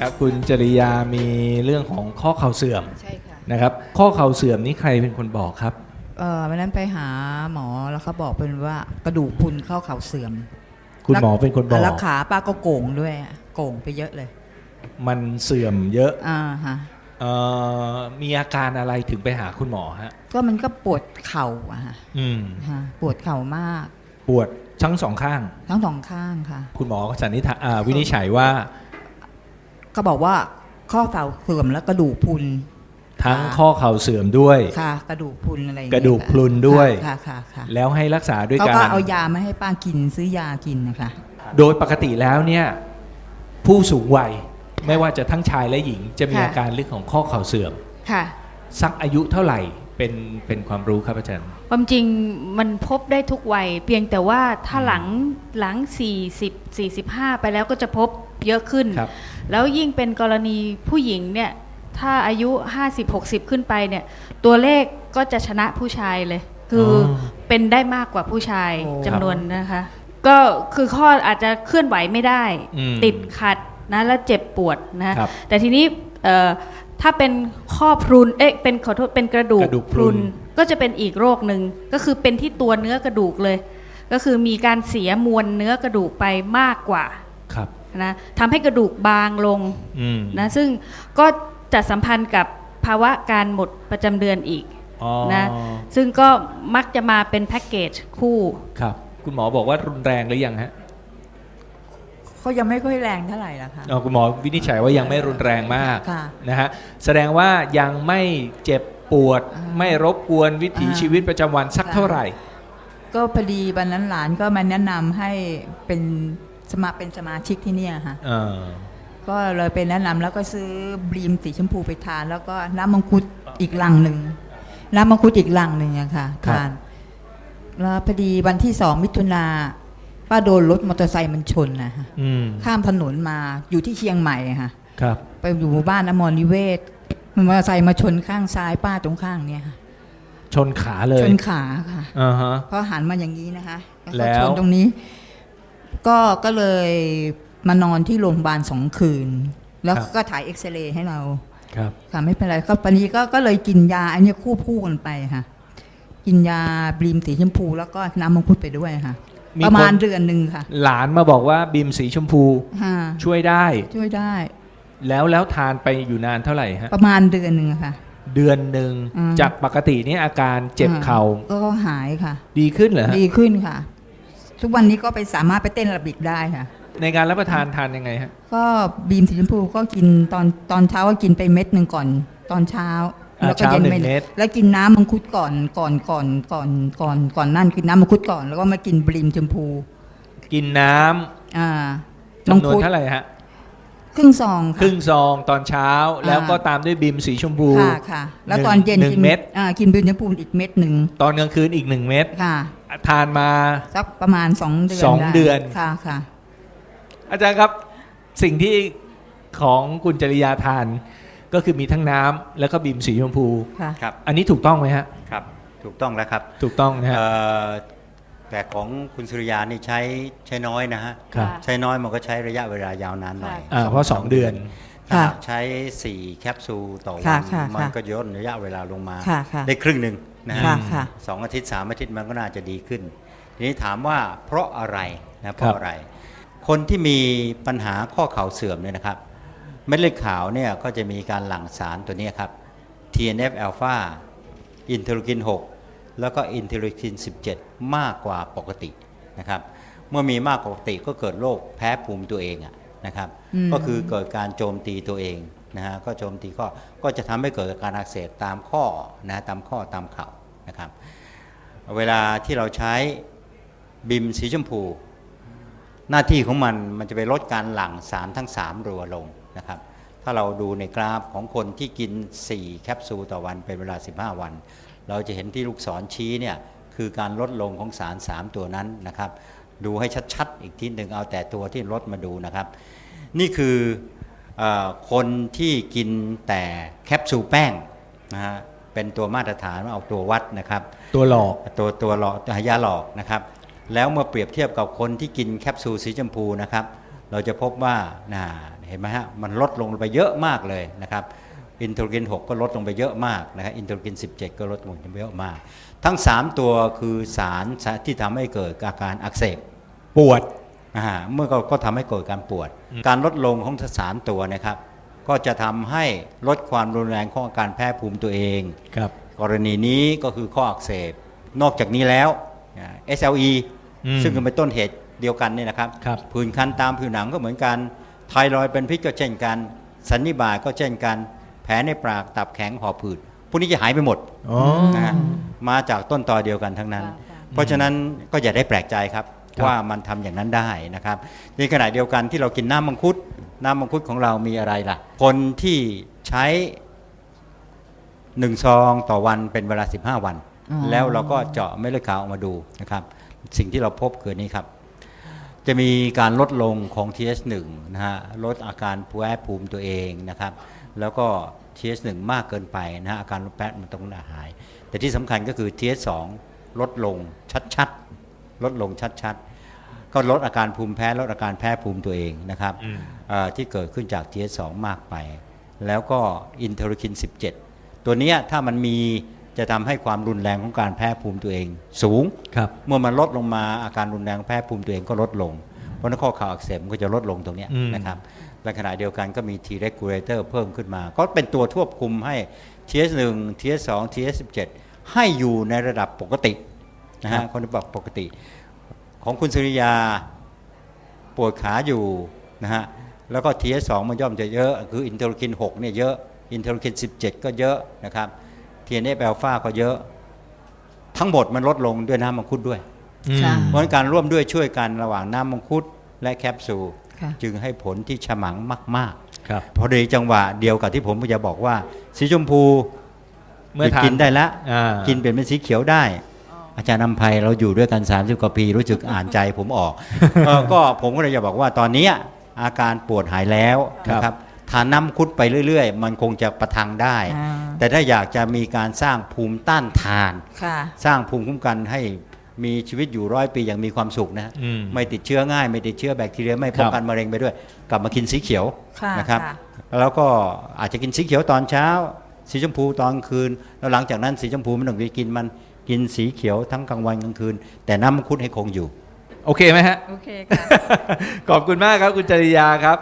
ครับคุณจริยามีเรื่องของข้อเข่าเสื่อมใช่ค่ะนะครับ ข้อเข่าเสื่อมนี้ใครเป็นคนบอกครับ เออวันนั้นไปหาหมอแล้วเขาบอกเป็นว่ากระดูกพรุนเข้าเข่าเสื่อมคุณหมอเป็นคนบอกแล้วขาป้าก็โก่งด้วยอะโก่งไปเยอะเลย มันเสื่อมเยอะอ่าฮะเอ่อมีอาการอะไรถึงไปหาคุณหมอฮะ ก็มันก็ปวดเข่าอะฮะอืม ฮะปวดเข่ามาก ปวดทั้งสองข้าง ทั้งสองข้างค่ะ คุณหมอก็สันนิษฐานอ่าวินิจฉัยว่า ก็บอกว่าข้อเข่าเสื่อมแล้วกระดูกพรุนทั้งค่ะข้อเข่าเสื่อมด้วย ค่ะ กระดูกพรุนอะไรอย่างกเงี้ยระดูกพรุนด้วย ค่ะค่ะค่ะแล้วให้รักษาด้วยเขากาก็รเอายามาให้ป้ากินซื้อยากินนะคะ โดยปกติแล้วเนี่ยผู้สูงวัยไม่ว่าจะทั้งชายและหญิงจะมีค่ะ อาการเรื่องของข้อเข่าเสื่อม ค่ะ สักอายุเท่าไหร่ เป็นเป็นความรู้ครับอาจารย์ ความจริงมันพบได้ทุกวัย เพียงแต่ว่าถ้าหลังหลัง 40 45 ไปแล้วก็จะพบเยอะขึ้น ครับ แล้วยิ่งเป็นกรณีผู้หญิงเนี่ย ถ้าอายุ 50 60 ขึ้นไปเนี่ย ตัวเลขก็จะชนะผู้ชายเลย คือออเป็นได้มากกว่าผู้ชายโอ้ จำนวนนะคะ ก็คือข้ออาจจะเคลื่อนไหวไม่ได้ อืมติดขัดนะแล้วเจ็บปวดนะ ครับ แต่ทีนี้เอ่อ ถ้าเป็นข้อพรุนเอ๊ะเป็นขอโทษเป็นกระดูกกระดูกพรุน ก็จะเป็นอีกโรคหนึ่งก็คือเป็นที่ตัวเนื้อกระดูกเลย ก็คือมีการเสียมวลเนื้อกระดูกไปมากกว่าครับนะทำให้กระดูกบางลงอืมนะซึ่งก็จะสัมพันธ์กับภาวะการหมดประจำเดือนอีกอ๋อนะซึ่งก็มักจะมาเป็นแพ็กเกจคู่ครับคุณหมอบอกว่ารุนแรงหรือยังฮะ เขายังไม่ค่อยแรงเท่าไหร่ละค่ะ อ๋อคุณหมอวินิจฉัยว่ายังไม่รุนแรงมากค่ะนะฮะแสดงว่ายังไม่เจ็บปวด อ่าไม่รบกวนวิถีอ่า ชีวิตประจำวันสักค่ะเท่าไหร่ ก็พอดีวันนั้นหลานก็มาแนะนำให้เป็นสมาเป็นสมาชิกที่เนี่ยค่ะ เออก็เลยไปแนะนำแล้วก็ซื้อบลีมสีชมพูไปทาน แล้วก็น้ำมังคุดอีกลังหนึ่งน้ำมังคุดอีกลังหนึ่งอะค่ะทานแล้วพอดีวันที่สองมิถุนา ป้าโดนรถมอเตอร์ไซค์มันชนนะฮะอืมข้ามถนนมาอยู่ที่เชียงใหม่อะค่ะ ครับ ไปอยู่หมู่บ้านอมรนิเวศมันมอเตอร์ไซค์มาชนข้างซ้ายป้าตรงข้างเนี่ยค่ะชนขาเลยชนขาค่ะ อ่าฮะ เพราะหันมาอย่างนี้นะคะแล้วแล้ก็วชนตรงนี้ ก็ก็เลยมานอนที่โรงพยาบาลสองคืน แล้วก็ถ่ายเอ็กซเรย์ให้เรา ครับ ค่ะไม่เป็นไรก็ปานนี้ก็ก็เลยกินยาอันนี้คู่คู่กันไปค่ะ กินยาบลีมสีชมพูแล้วก็น้ำมังคุดไปด้วยค่ะ ประมาณคนเดือนหนึ่งค่ะหลานมาบอกว่าบีมสีชมพูค่ะช่วยได้ ช่วยได้ แล้วแล้วทานไปอยู่นานเท่าไหร่ฮะ ประมาณเดือนหนึ่งค่ะ เดือนหนึ่งอืม จากปกตินี่อาการเจ็บเข่าก็หายค่ะ ดีขึ้นเหรอฮะดีขึ้นค่ะ ทุกวันนี้ก็ไปสามารถไปเต้นแอโระบิกได้ค่ะ ในการรับประทานทานยังไงฮะ ก็บีมสีชมพูก็กินตอนตอนเช้าก็กินไปเม็ดหนึ่งก่อน ตอนเช้าอ่า แล้วก็เช้าเย็นหนึ่งไปเม็ด แล้วกินน้ำมังคุดก่อนก่อนก่อนก่อนก่อนก่อนนั่นกินน้ำมังคุดก่อนแล้วก็มากินบลีมชมพูกินน้ำอ่าจำนวนเท่าไหร่ฮะ ครึ่งซองครึ่งซองตอนเช้าแล้วก็ตามด้วยบิมสีชมพู ค่ะค่ะ แล้วหนึ่งตอนเย็นหนึ่งกินเม็ด อ่ากินบลีมชมพูอีกเม็ดหนึ่งตอนกลางคืนอีกหนึ่งเม็ดค่ะทานมา สักประมาณสองเดือนสองไเดือน ค่ะค่ะ อาจารย์ครับสิ่งที่ของคุณจริยาทาน ก็คือมีทั้งน้ำแล้วก็บีมสีชมพู ค่ะ ครับอันนี้ถูกต้องไหมฮะ ครับถูกต้องแล้วครับถูกต้องนะฮะ เอ่อแต่ของคุณสุริยานี่ใช้ใช้น้อยนะฮะครับค่ะใช้น้อยมันก็ใช้ระยะเวลายาวนานหน่อยอ่าเพราะสองเดือน ถ้าค่ะหากใช้ 4 แคปซูลต่อวัค่ะนค่ะมันค่ะก็ย่นระยะเวลาลงมา ค่ะค่ะได้ครึ่งหนึ่งนะฮะค่ะค่ะสองอาทิตย์สามอาทิตย์มันก็น่าจะดีขึ้น ทีนี้ถามว่าเพราะอะไรนะเพครัราะบ อะไร คนที่มีปัญหาข้อเข่าเสื่อมเนี่ยนะครับ เม็ดเลือดขาวเนี่ยก็จะมีการหลั่งสารตัวนี้ครับ TNF อ l p h a อินเทอร์คิน 6 แล้วก็อินเทอร์คิน 17 มากกว่าปกตินะครับ เมื่อมีมากกว่าปกติก็เกิดโรคแพ้ภูมิตัวเองอะนะครับอืมก็คือเกิดการโจมตีตัวเองนะฮะก็โจมตีข้อก็จะทำให้เกิดการอักเสบตามข้อนะตามข้อตามเข่านะครับ เวลาที่เราใช้บิมสีชมพู หน้าที่ของมันมันจะไปลดการหลั่งสารทั้ง 3 รัวลง นะครับ ถ้าเราดูในกราฟของคนที่กิน 4 แคปซูลต่อวันเป็นเวลา 15 วัน เราจะเห็นที่ลูกศรชี้เนี่ยคือการลดลงของสาร 3 ตัวนั้นนะครับ ดูให้ชัดๆ อีกทีหนึ่งเอาแต่ตัวที่ลดมาดูนะครับ นี่คือเออคนที่กินแต่แคปซูลแป้งนะฮะเป็นตัวมาตรฐานเอาตัววัดนะครับ ตัวหลอกตัวตัวหลอกยาหลอกนะครับแล้วเมื่อเปรียบเทียบกับคนที่กินแคปซูลสีชมพูนะครับ เราจะพบว่าน่า เห็นเห็นไหมฮะมันลดลงไปเยอะมากเลยนะครับอินเทอร์กิน 6 ก็ลดลงไปเยอะมากนะครับอินเทอร์กิน 17 ก็ลดลงไปเยอะมาก ทั้ง 3 ตัวคือสารที่ทำให้เกิดอาการอักเสบปวดอ่าเมื่อก็ก็ทำให้เกิดการปวดอืมการลดลงของทั้งสามตัวนะครับ ก็จะทำให้ลดความรุนแรงของอาการแพ้ภูมิตัวเองครับกรณีนี้ก็คือข้ออักเสบ นอกจากนี้แล้วอ่า SLE อืมซึ่งเป็นต้นเหตุเดียวกันเนี่ยนะครับครับผื่นคันตามผิวหนังก็เหมือนกัน ไทรอยด์เป็นพิษก็เช่นกัน สันนิบาตก็เช่นกัน แผลในปากตับแข็งหอบผืดพวกนี้จะหายไปหมดอ๋อนะฮะมาจากต้นตอเดียวกันทั้งนั้นค่ะค่ะเพราะฉะนั้นก็อย่าได้แปลกใจครับครับว่ามันทำอย่างนั้นได้นะครับในขณะเดียวกันที่เรากินน้ำมังคุด น้ำมังคุดของเรามีอะไรล่ะ คนที่ใช้หนึ่งซองต่อวันเป็นเวลา 15 วันอ๋อแล้วเราก็เจาะเม็ดเลือดขาวออกมาดูนะครับ สิ่งที่เราพบคือนี้ครับ จะมีการลดลงของ TS1 นะฮะลดอาการแพ้ภูมิตัวเองนะครับ แล้วก็ TS1 มากเกินไปนะฮะอาการลดแพ้มันต้องหาย แต่ที่สำคัญก็คือ TS2 ลดลงชัดๆ ลดลงชัดๆ ก็ลดอาการภูมิแพ้ลดอาการแพ้ภูมิตัวเองนะครับอืมเอ่อที่เกิดขึ้นจาก TS2 มากไป แล้วก็อินเทอร์คิน 17 ตัวเนี้ยถ้ามันมี จะทำให้ความรุนแรงของการแพ้ภูมิตัวเอง สูงครับเมื่อมันลดลงมาอาการรุนแรงแพ้ภูมิตัวเองก็ลดลง เพราะฉะนั้นข้อข่าวอักเสบมันก็จะลดลงตรงเนี้ยอืมนะครับและขณะเดียวกันก็มี T regulator เพิ่มขึ้นมา ก็เป็นตัวควบคุมให้ TS1 TS2 TS17 ให้อยู่ในระดับปกตินะฮะคนระดับปกติ ของคุณสุริยาปวดขาอยู่นะฮะแล้วก็ TS2 มันย่อมจะเยอะ คืออินเทอร์คิน 6 เนี่ยเยอะ อินเทอร์คิน 17 ก็เยอะนะครับ TNF อ l p h a ก็เยอะ ทั้งหมดมันลดลงด้วยน้ำมังคุดด้วย อืม ค่ะ เพราะฉะนั้นการร่วมด้วยช่วยกันระหว่างน้ำมังคุดและแคปซูลค่ะ จึงให้ผลที่ฉมังมาก ครับ ๆ พอดีจังหวะเดียวกับที่ผมจะบอกว่า สีชมพูเมื่อหยุดทานกินได้แล้วอ่า กินเปลี่ยนเป็นสีเขียวได้ อาจารย์นำภัยเราอยู่ด้วยกัน 30 กว่าปีรู้สึกอ่านใจผมออก เออก็ผมก็เลยจะบอกว่าตอนเนี้ยอาการปวดหายแล้วครับนะครับ ทานน้ำมังคุดไปเรื่อย ๆ มันคงจะประทังได้ อ่าแต่ถ้าอยากจะมีการสร้างภูมิต้านทาน ค่ะ สร้างภูมิคุ้มกันให้มีชีวิตอยู่ร้อยปีอย่างมีความสุขนะฮะอืมไม่ติดเชื้อง่าย ไม่ติดเชื้อแบคทีเรียไม่ป้องกันมะเร็งไปด้วย กลับมากินสีเขียวค่ะนะครับ ค่ะ แล้วก็อาจจะกินสีเขียวตอนเช้า สีชมพูตอนคืน แล้วหลังจากนั้นสีชมพูไม่ต้องไปกินมันกินสีเขียวทั้งกลางวันกลางคืน แต่น้ำมังคุดให้คงอยู่ โอเคไหมฮะ โอเคค่ะ ขอบคุณมากครับคุณจริยาครับ